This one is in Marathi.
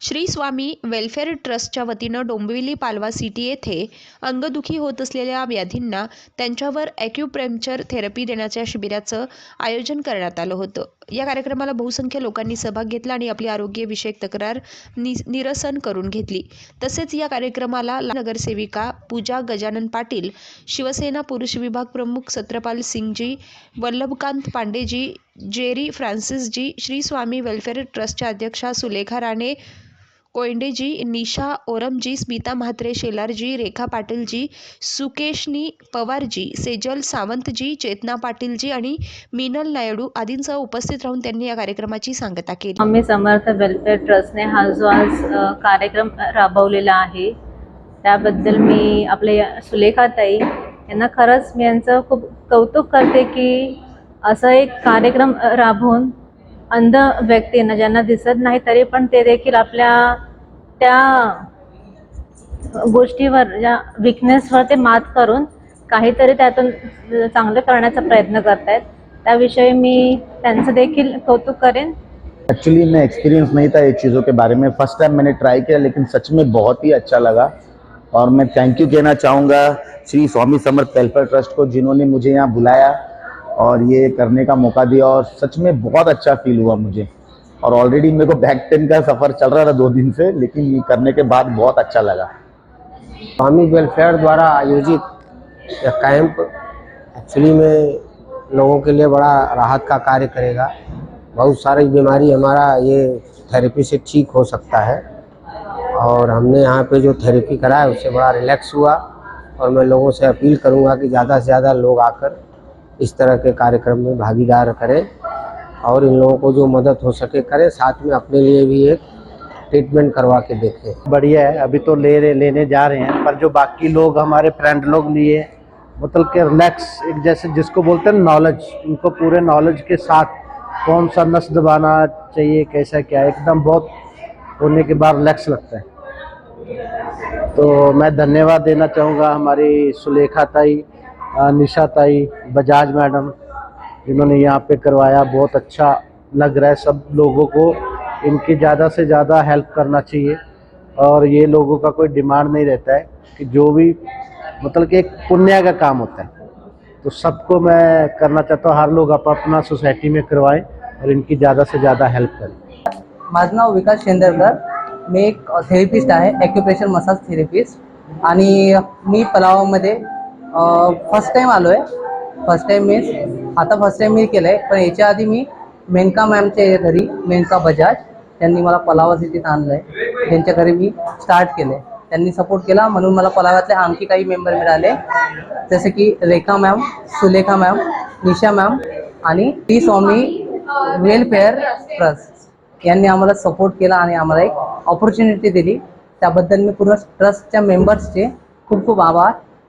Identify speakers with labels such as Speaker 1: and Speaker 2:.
Speaker 1: श्री स्वामी वेलफेअर ट्रस्टच्या वतीनं डोंबिवली पालवा सिटी येथे अंगदुखी होत असलेल्या व्याधींना त्यांच्यावर ॲक्युप्रेमचर थेरपी देण्याच्या शिबिराचं आयोजन करण्यात आलं होतं. या कार्यक्रमाला बहुसंख्य लोकांनी सहभाग घेतला आणि आपली आरोग्यविषयक तक्रार नि निरसन करून घेतली. तसेच या कार्यक्रमाला नगरसेविका पूजा गजानन पाटील शिवसेना पुरुष विभाग प्रमुख Satrapal Singh ji Vallabhkant Pande ji Jerry Francis ji Shri Swami welfare ट्रस्टच्या अध्यक्षा सुलेखा राणे कोयंडेजी निशा ओरमजी स्मिता म्हात्रे शेलारजी रेखा पाटीलजी सुकेशनी पवारजी सेजल सावंतजी चेतना पाटीलजी आणि मीनल नायडू आदींसह उपस्थित राहून त्यांनी या कार्यक्रमाची सांगता केली.
Speaker 2: आम्ही समर्थ वेलफेअर ट्रस्टने हा जो आज कार्यक्रम राबवलेला आहे त्याबद्दल मी आपल्या सुलेखाताई यांना खरंच मी यांचं खूप कौतुक करते की असं एक कार्यक्रम राबवून अंध व्यक्तींना ज्यांना दिसत नाही तरी पण ते देखील आपल्या त्या गोष्टीवर ज्या विकनेसवर ते मात करून काहीतरी त्यातून चांगलं करण्याचा प्रयत्न करतायत. त्याविषयी मी त्यांचं देखील कौतुक करेन.
Speaker 3: एक्चुअली मैं एक्सपीरियंस नहीं था ये चीज़ों के बारे में। फर्स्ट टाइम मैंने ट्राई किया लेकिन सच में बहुत ही अच्छा लगा। और मैं थैंक यू कहना चाहूँगा श्री स्वामी समर्थ वेलफेयर ट्रस्ट को जिन्होंने मुझे यहाँ बुलाया। और ये करने का मौका दिया और सच में बहुत अच्छा फील हुआ मुझे। और ऑलरेडी मेरे को बैक पेन का सफ़र चल रहा था दो दिन से, लेकिन ये करने के बाद बहुत अच्छा लगा।
Speaker 4: स्वामी वेलफेयर द्वारा आयोजित यह कैंप एक्चुअली में लोगों के लिए बड़ा राहत का कार्य करेगा। बहुत सारी बीमारी हमारा ये थेरेपी से ठीक हो सकता है। और हमने यहाँ पे जो थेरेपी कराया, उससे बड़ा रिलैक्स हुआ। और मैं लोगों से अपील करूँगा कि ज़्यादा से ज़्यादा लोग आकर इस तरह के कार्यक्रम में भागीदार करें और इन लोगों को जो मदद हो सके करें, साथ में अपने लिए भी एक ट्रीटमेंट करवा के देखें।
Speaker 5: बढ़िया है, अभी तो ले रहे, लेने जा रहे हैं, पर जो बाकी लोग, हमारे फ्रेंड लोग लिए मतलब के रिलैक्स एक जैसे जिसको बोलते हैं नॉलेज उनको पूरे नॉलेज के साथ कौन सा नस दबाना चाहिए, कैसा क्या, एकदम बहुत होने के बाद रिलैक्स लगता है। तो मैं धन्यवाद देना चाहूँगा हमारी सुलेखा ताई निशा ताई, बजाज मैडम, जिन्होंने यहाँ पे करवाया, बहुत अच्छा लग रहा है सब लोगों को। इनकी ज़्यादा से ज़्यादा हेल्प करना चाहिए और ये लोगों का कोई डिमांड नहीं रहता है कि जो भी मतलब कि एक पुण्य का काम होता है। तो सबको मैं करना चाहता हूँ, हर लोग अप अपना सोसाइटी में करवाएँ और इनकी ज़्यादा से ज़्यादा हेल्प करें।
Speaker 6: माझं नाव विकास शेंदरकर. मी एक थेरपिस्ट आहे ॲक्युप्रेशर मसाज थेरपिस्ट आणि मी पलावामध्ये फर्स्ट टाईम आलो आहे फर्स्ट टाईम मीन्स आता फर्स्ट टाईम मी केलं आहे पण याच्या आधी मी मेनका मॅमच्या घरी मेनका बजाज त्यांनी मला पलावा सिटीत आणलं आहे त्यांच्या घरी मी स्टार्ट केलं आहे त्यांनी सपोर्ट केला. म्हणून मला पलाव्यातले आणखी काही मेंबर मिळाले. जसे की Rekha ma'am Sulekha ma'am Nisha ma'am आणि टी स्वामी वेलफेअर ट्रस्ट. यांनी आम्हाला सपोर्ट केला आणि आम्हाला एक ऑपॉर्च्युनिटी दिली. त्याबद्दल मी पूर्ण ट्रस्टच्या मेंबर्सचे खूप खूप आभार.